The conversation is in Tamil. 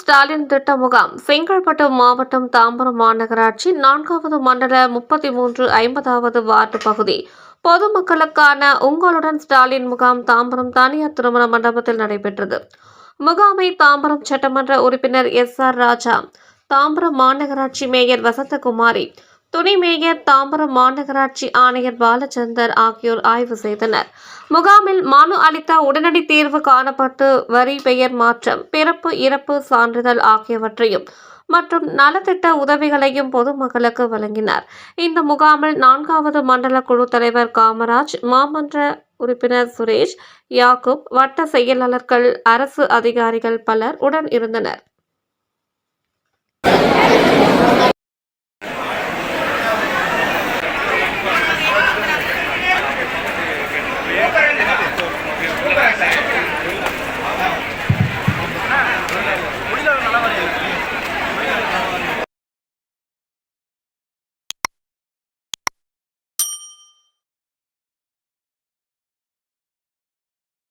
ஸ்டாலின் திட்ட முகாம் செங்கல்பட்டு மாவட்டம் தாம்பரம் மாநகராட்சி நான்காவது மண்டல முப்பத்தி மூன்று ஐம்பதாவது வார்டு பகுதி. பொதுமக்களுக்கான உங்களுடன் ஸ்டாலின் முகாம் தாம்பரம் தனியார் திருமண மண்டபத்தில் நடைபெற்றது. முகாமை தாம்பரம் சட்டமன்ற உறுப்பினர் எஸ் ஆர் ராஜா தாம்பரம் மாநகராட்சி மேயர் வசந்தகுமாரி துணை மேயர் தாம்பரம் மாநகராட்சி ஆணையர் பாலச்சந்தர் ஆகியோர் ஆய்வு செய்தனர். முகாமில் மனு அளித்த உடனடி தீர்வு காணப்பட்டு வரி பெயர் மாற்றம் பிறப்பு இறப்பு சான்றிதழ் ஆகியவற்றையும் மற்றும் நலத்திட்ட உதவிகளையும் பொதுமக்களுக்கு வழங்கினார். இந்த முகாமில் நான்காவது மண்டல குழு தலைவர் காமராஜ் மாமன்ற உறுப்பினர் சுரேஷ் யாக்குப் வட்ட செயலாளர்கள் அரசு அதிகாரிகள் பலர் உடன் இருந்தனர்.